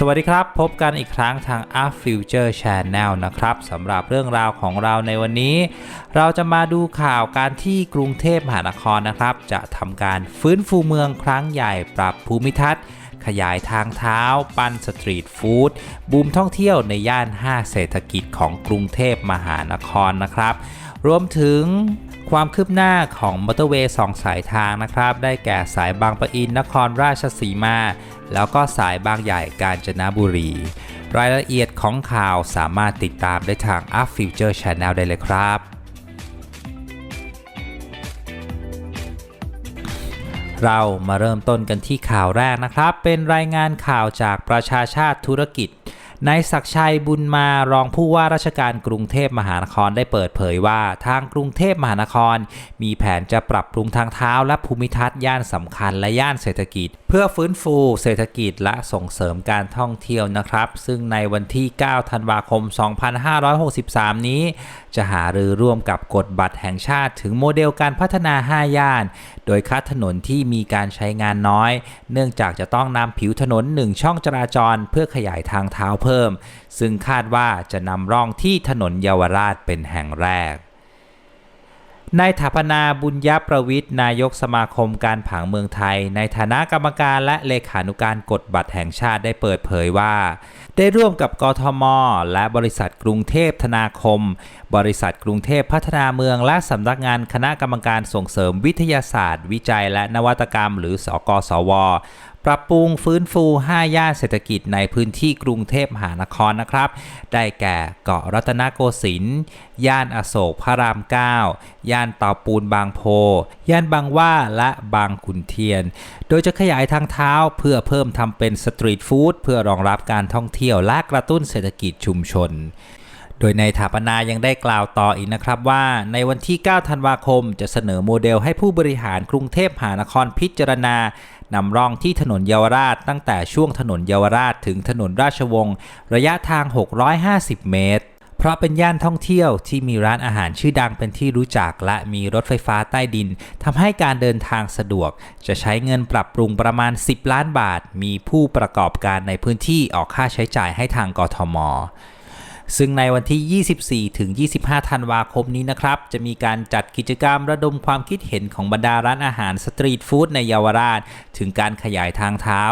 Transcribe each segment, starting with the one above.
สวัสดีครับ พบกันอีกครั้งทาง Up Future Channel นะครับสำหรับเรื่องราวของเราในวันนี้ เราจะมาดูข่าวการที่กรุงเทพมหานครนะครับ จะทำการฟื้นฟูเมืองครั้งใหญ่ปรับภูมิทัศน์ ขยายทางเท้า ปั้นสตรีทฟู้ดบูมท่องเที่ยวในย่าน 5 เศรษฐกิจของกรุงเทพมหานครนะครับ รวมถึง ความคืบหน้าของมอเตอร์เวย์สองสายทางนะครับ ได้แก่สายบางปะอินนครราชสีมา แล้วก็สายบางใหญ่กาญจนบุรี รายละเอียดของข่าวสามารถติดตามได้ทาง Up Future Channel ได้เลยครับ เรามาเริ่มต้นกันที่ข่าวแรกนะครับ เป็นรายงานข่าวจากประชาชาติธุรกิจ นายศักชัยบุญมารองผู้ว่าราชการกรุงเทพมหานครได้เปิดเผยว่า ทางกรุงเทพมหานคร มีแผนจะปรับปรุงทางเท้าและภูมิทัศน์ย่านสำคัญและย่านเศรษฐกิจ เพื่อฟื้นฟูเศรษฐกิจและส่งเสริมการท่องเที่ยวนะครับ ซึ่งในวันที่ 9 ธันวาคม 2563 นี้ จะหารือร่วมกับกฎบัตรแห่งชาติถึงโมเดลการพัฒนา 5 ย่าน โดยคัดถนนที่มีการใช้งานน้อย เนื่องจากจะต้องนำผิวถนน 1 ช่องจราจรเพื่อขยายทางเท้าเพิ่ม ซึ่งคาดว่าจะนำร่องที่ถนนเยาวราชเป็นแห่งแรก นายถาปนาบุญยประวิทย์นายกสมาคมการผังเมืองไทย ในฐานะกรรมการและเลขานุการกฎบัตรแห่งชาติได้เปิดเผยว่า ได้ร่วมกับกทม และบริษัทกรุงเทพธนาคม บริษัทกรุงเทพพัฒนาเมืองและสำนักงานคณะกรรมการส่งเสริมวิทยาศาสตร์ วิจัยและนวัตกรรม หรือสกสว ปรับปรุงฟื้นฟู 5 ย่านเศรษฐกิจในพื้นที่กรุงเทพมหานครนะครับ ได้แก่เกาะรัตนโกสินทร์ย่านอโศกพระราม 9 ย่านเตาปูนบางโพ ย่านบางว่าและบางขุนเทียน โดยจะขยายทางเท้าเพื่อเพิ่มทำเป็นสตรีทฟู้ดเพื่อรองรับการท่องเที่ยวและกระตุ้นเศรษฐกิจชุมชนโดยในถาปนายังได้กล่าวต่ออีกนะครับว่า ในวันที่ 9 ธันวาคมจะเสนอโมเดลให้ผู้บริหารกรุงเทพมหานครพิจารณา นำร่องที่ถนนเยาวราชตั้งแต่ช่วงถนนเยาวราชถึงถนนราชวงศ์ระยะทาง 650 เมตร เพราะเป็นย่านท่องเที่ยวที่มีร้านอาหารชื่อดังเป็นที่รู้จักและมีรถไฟฟ้าใต้ดินทำให้การเดินทางสะดวก จะใช้เงินปรับปรุงประมาณ 10 ล้านบาท มีผู้ประกอบการในพื้นที่ออกค่าใช้จ่ายให้ทางกทม ซึ่งในวันที่ 24 ถึง 25 ธันวาคมนี้นะครับ จะมีการจัดกิจกรรมระดมความคิดเห็นของบรรดาร้านอาหารสตรีทฟู้ดในเยาวราช ถึงการขยายทางเท้า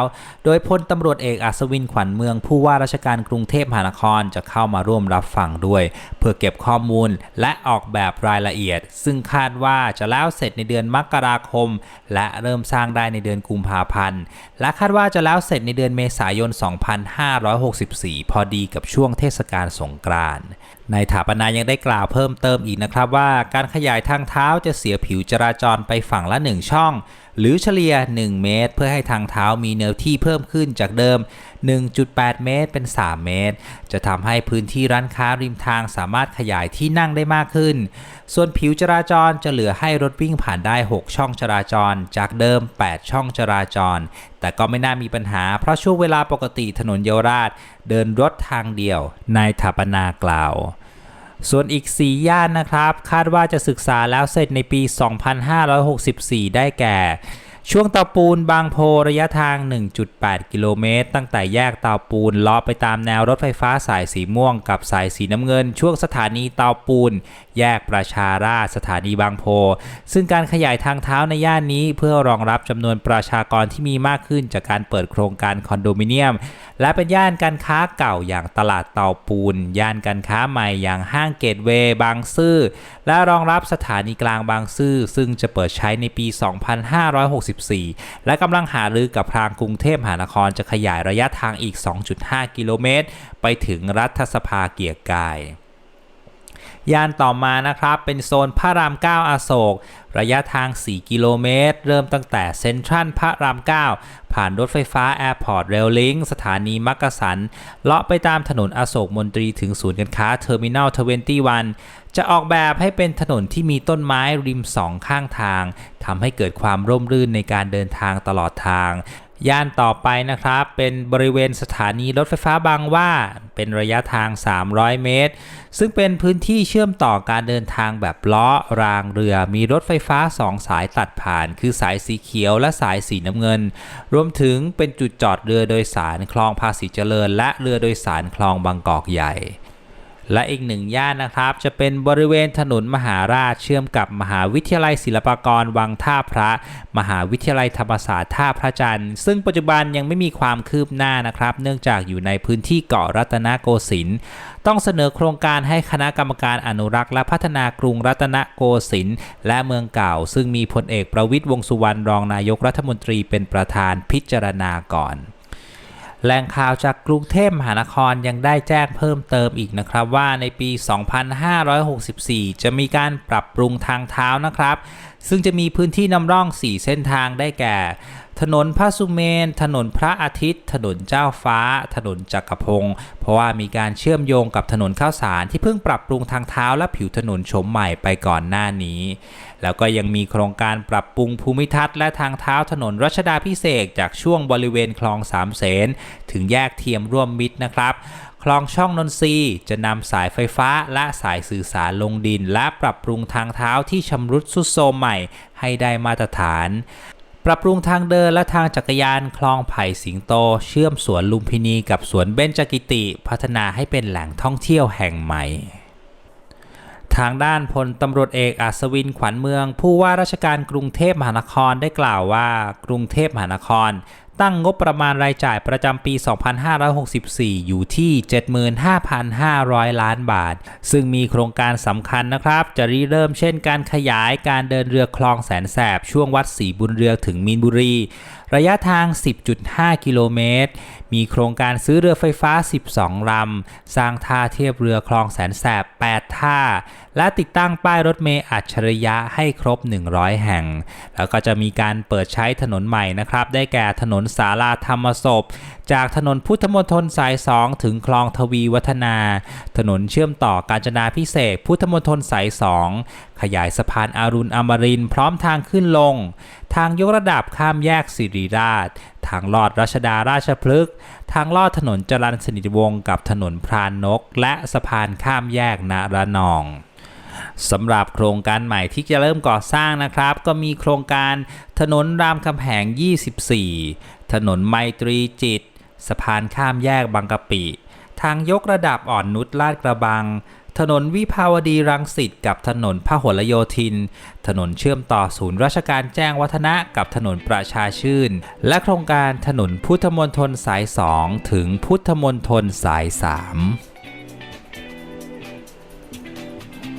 โดยพลตำรวจเอกอัศวินขวัญเมืองผู้ว่าราชการกรุงเทพมหานครจะเข้ามาร่วมรับฟังด้วย เพื่อเก็บข้อมูลและออกแบบรายละเอียด ซึ่งคาดว่าจะแล้วเสร็จในเดือนมกราคม และเริ่มสร้างได้ในเดือนกุมภาพันธ์และคาดว่าจะแล้วเสร็จในเดือนเมษายน 2564 พอดีกับช่วงเทศกาลสงกรานต์นายถาปนายังได้กล่าวเพิ่มเติมอีกนะครับว่าการขยายทางเท้าจะเสียผิวจราจรไปฝั่งละ 1 ช่อง หรือเฉลี่ย 1 เมตร เพื่อให้ทางเท้ามีเนื้อที่เพิ่มขึ้นจากเดิม 1.8 เมตรเป็น 3 เมตร จะทำให้พื้นที่ร้านค้าริมทางสามารถขยายที่นั่งได้มากขึ้น ส่วนผิวจราจรจะเหลือให้รถวิ่งผ่านได้ 6 ช่องจราจร จากเดิม 8 ช่องจราจร แต่ก็ไม่น่ามีปัญหา เพราะช่วงเวลาปกติถนนเยาวราช เดินรถทางเดียวนายถาปนากล่าวส่วนอีก 4 ย่านนะครับ คาดว่าจะศึกษาแล้วเสร็จในปี 2564 ได้แก่ ช่วงเตาปูนบางโพระยะทาง 1.8 กิโลเมตร ตั้งแต่แยกเตาปูนเลาะไปตามแนวรถไฟฟ้าสายสีม่วงกับสายสีน้ำเงิน ช่วงสถานีเตาปูน แยกประชาราษสถานีบางโพ ซึ่งการขยายทางเท้าในย่านนี้เพื่อรองรับจำนวนประชากรที่มีมากขึ้นจากการเปิดโครงการคอนโดมิเนียม และเป็นย่านการค้าเก่าอย่างตลาดเตาปูน ย่านการค้าใหม่อย่างห้างเกตเวย์บางซื่อและรองรับสถานีกลางบางซื่อซึ่งจะเปิดใช้ในปี2014 และกำลังหารือกับทางกรุงเทพมหานครจะขยายระยะทางอีก 2.5 กิโลเมตร ไปถึงรัฐสภาเกียรกาย ย่านต่อมานะครับเป็นโซนพระราม 9 อโศก ระยะทาง 4 กิโลเมตร เริ่มตั้งแต่เซ็นทรัลพระราม 9 ผ่านรถไฟฟ้าแอร์พอร์ตเรลลิงสถานีมักกะสัน เลาะไปตามถนนอโศกมนตรีถึงศูนย์การค้าเทอร์มินอล21จะออกแบบให้เป็นถนนที่มีต้นไม้ริมสองข้างทางทำให้เกิดความร่มรื่นในการเดินทางตลอดทาง ย่านต่อไปนะครับ เป็นบริเวณสถานีรถไฟฟ้าบางว่า เป็นระยะทาง 300 เมตร ซึ่งเป็นพื้นที่เชื่อมต่อการเดินทางแบบล้อรางเรือ มีรถไฟฟ้า 2 สายตัดผ่าน คือสายสีเขียวและสายสีน้ำเงิน รวมถึงเป็นจุดจอดเรือโดยสารคลองภาษีเจริญ และเรือโดยสารคลองบางกอกใหญ่ และอีกหนึ่งย่านนะครับ จะเป็นบริเวณถนนมหาราชเชื่อมกับมหาวิทยาลัยศิลปากรวังท่าพระ มหาวิทยาลัยธรรมศาสตร์ท่าพระจันทร์ซึ่งปัจจุบันยังไม่มีความคืบหน้านะครับ เนื่องจากอยู่ในพื้นที่เกาะรัตนโกสินทร์ต้องเสนอโครงการให้คณะกรรมการอนุรักษ์และพัฒนากรุงรัตนโกสินทร์และเมืองเก่า ซึ่งมีพลเอกประวิตยวงสุวรรณรองนายกรัฐมนตรีเป็นประธานพิจารณาก่อน แหล่งข่าวจากกรุงเทพมหานครยังได้แจ้งเพิ่มเติมอีกนะครับว่าในปี 2564 จะมีการปรับปรุงทางเท้านะครับ ซึ่งจะมีพื้นที่นำร่อง 4 เส้นทางได้แก่ ถนนพระสุเมน ถนนพระอาทิตย์ ถนนเจ้าฟ้า ถนนจักรพงศ์เพราะว่ามีการเชื่อมโยงกับถนนข้าวสารที่เพิ่งปรับปรุงทางเท้าและผิวถนนโฉมใหม่ไปก่อนหน้านี้ แล้วก็ยังมีโครงการปรับปรุงภูมิทัศน์และทางเท้าถนนรัชดาพิเศษจากช่วงบริเวณคลองสามเสนถึงแยกเทียมร่วมมิตรนะครับคลองช่องนนทรีจะนำสายไฟฟ้าและสายสื่อสารลงดิน และปรับปรุงทางเท้าที่ชำรุดทรุดโทรมใหม่ให้ได้มาตรฐาน ปรับปรุงทางเดินและทางจักรยานคลองไผ่สิงโต เชื่อมสวนลุมพินีกับสวนเบญจกิติ พัฒนาให้เป็นแหล่งท่องเที่ยวแห่งใหม่ ทางด้านพลตำรวจเอกอัศวินขวัญเมือง ผู้ว่าราชการกรุงเทพมหานครได้กล่าวว่า กรุงเทพมหานคร ตั้งงบประมาณรายจ่ายประจำปี 2564 อยู่ที่ 75,500 ล้านบาท ซึ่งมีโครงการสำคัญนะครับ จะริเริ่มเช่นการขยายการเดินเรือคลองแสนแสบ ช่วงวัดศรีบุญเรือถึงมีนบุรี ระยะทาง 10.5 กิโลเมตร มีโครงการซื้อเรือไฟฟ้า 12 ลำ สร้างท่าเทียบเรือคลองแสนแสบ 8 ท่า และติดตั้งป้ายรถเมล์อัจฉริยะให้ครบ 100 แห่ง แล้วก็จะมีการเปิดใช้ถนนใหม่นะครับ ได้แก่ถนนสาราธรรมศพ จากถนนพุทธมณฑลสาย 2 ถึงคลองทวีวัฒนา ถนนเชื่อมต่อกาญจนาพิเศษพุทธมณฑลสาย 2ขยายสะพานอารุณอมรินพร้อมทางขึ้นลง ทางยกระดับข้ามแยกสิริราช ทางลอดรัชดาราชพฤกษ์ทางลอดถนนจรัญสนิทวงศ์กับถนนพรานนก และสะพานข้ามแยกนาระนองสำหรับโครงการใหม่ที่จะเริ่มก่อสร้างนะครับ ก็มีโครงการถนนรามคำแหง 24 ถนนไมตรีจิต สะพานข้ามแยกบางกะปิ ทางยกระดับอ่อนนุชลาดกระบัง ถนนวิภาวดีรังสิตกับถนนพหลโยธิน ถนนเชื่อมต่อศูนย์ราชการแจ้งวัฒนะกับถนนประชาชื่น และโครงการถนนพุทธมณฑลสาย 2 ถึงพุทธมณฑลสาย 3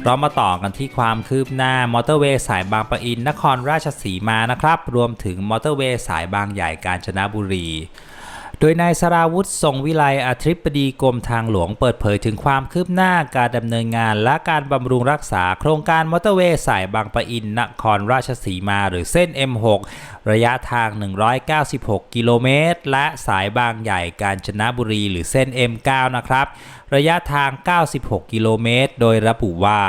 เรามาต่อกันที่ความคืบหน้ามอเตอร์เวย์สายบางปะอินนครราชสีมานะครับ รวมถึงมอเตอร์เวย์สายบางใหญ่กาญจนบุรี โดยนายสราวุธทรงวิไลอธิบดีกรมทางหลวงเปิดเผยถึงความคืบหน้าการดำเนินงานและการบำรุงรักษาโครงการมอเตอร์เวย์สายบางปะอินนครราชสีมาหรือเส้น M6 ระยะทาง 196 กิโลเมตร และสายบางใหญ่กาญจนบุรีหรือเส้น M9 นะครับ ระยะทาง 96 กิโลเมตร โดยระบุว่า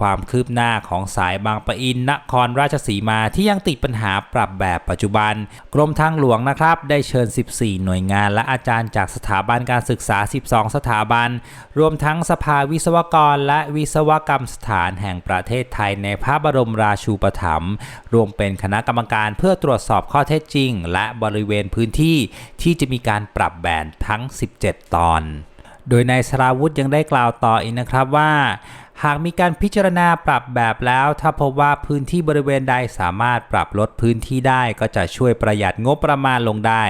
ความคืบหน้าของสายบางปะอินนครราชสีมาที่ยังติดปัญหาปรับแบบปัจจุบัน กรมทางหลวงนะครับ ได้เชิญ 14 หน่วยงานและอาจารย์จากสถาบันการศึกษา 12 สถาบัน รวมทั้งสภาวิศวกร และวิศวกรรมสถานแห่งประเทศไทยในพระบรมราชูปถัมภ์รวมเป็นคณะกรรมการเพื่อตรวจสอบข้อเท็จจริง และบริเวณพื้นที่ที่จะมีการปรับแบนทั้ง 17 ตอน โดยนายสราวุธยังได้กล่าวต่ออีกนะครับว่า หากมีการพิจารณาปรับแบบแล้ว ถ้าพบว่าพื้นที่บริเวณใดสามารถปรับลดพื้นที่ได้ ก็จะช่วยประหยัดงบประมาณลงได้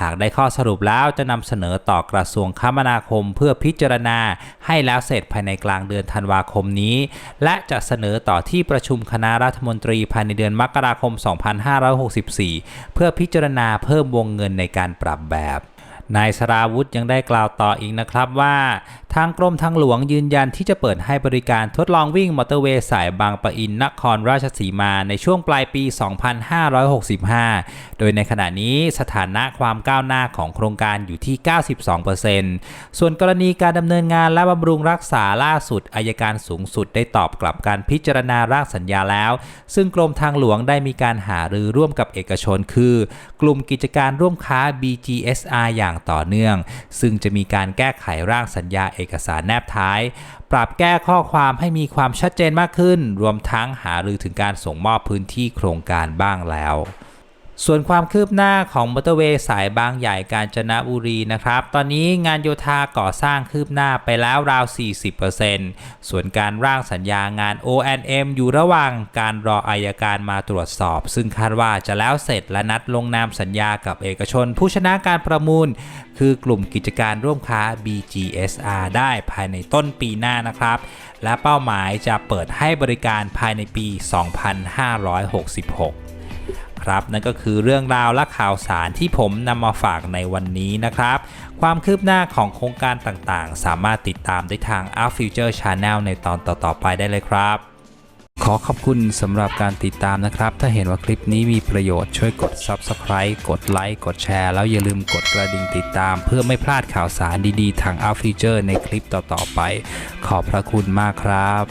หากได้ข้อสรุปแล้วจะนำเสนอต่อกระทรวงคมนาคมเพื่อพิจารณา ให้แล้วเสร็จภายในกลางเดือนธันวาคมนี้ และจะเสนอต่อที่ประชุมคณะรัฐมนตรีภายในเดือนมกราคม 2564 เพื่อพิจารณาเพิ่มวงเงินในการปรับแบบ นายสราวุธยังได้กล่าวต่ออีกนะครับว่า ทางกรมทางหลวงยืนยันที่จะเปิดให้บริการทดลองวิ่งมอเตอร์เวย์สายบางปะอินนครราชสีมาในช่วงปลายปี 2565 โดยในขณะนี้สถานะความก้าวหน้าของโครงการอยู่ที่ 92%ส่วนกรณีการดำเนินงานและบำรุงรักษาล่าสุดอายการสูงสุดได้ตอบกลับการพิจารณาร่างสัญญาแล้ว ซึ่งกรมทางหลวงได้มีการหารือร่วมกับเอกชน คือ กลุ่มกิจการร่วมค้า BGSR อย่างต่อเนื่อง ซึ่งจะมีการแก้ไขร่างสัญญาเอกสารแนบท้าย ปรับแก้ข้อความให้มีความชัดเจนมากขึ้น รวมทั้งหารือถึงการส่งมอบพื้นที่โครงการบ้างแล้ว ส่วนความคืบหน้าของมอเตอร์เวย์สายบางใหญ่กาญจนบุรีนะครับ ตอนนี้งานโยธาก่อสร้างคืบหน้าไปแล้วราว 40%ส่วนการร่างสัญญางาน O&M อยู่ระหว่างการรออายการมาตรวจสอบ ซึ่งคาดว่าจะแล้วเสร็จและนัดลงนามสัญญากับเอกชน ผู้ชนะการประมูล คือกลุ่มกิจการร่วมค้า BGSR ได้ภายในต้นปีหน้านะครับ และเป้าหมายจะเปิดให้บริการภายในปี 2566 ครับ นั่นก็คือเรื่องราวและข่าวสารที่ผมนำมาฝากในวันนี้นะครับ ความคืบหน้าของโครงการต่างๆ สามารถติดตามได้ทาง Up Future Channel ในตอนต่อๆไปได้เลยครับขอขอบคุณสำหรับการติดตามนะครับ ถ้าเห็นว่าคลิปนี้มีประโยชน์ช่วยกด Subscribe กดไลค์กดแชร์ แล้วอย่าลืมกดกระดิ่งติดตาม เพื่อไม่พลาดข่าวสารดีๆ ทาง Up Future ในคลิปต่อๆไป ขอบพระคุณมากครับ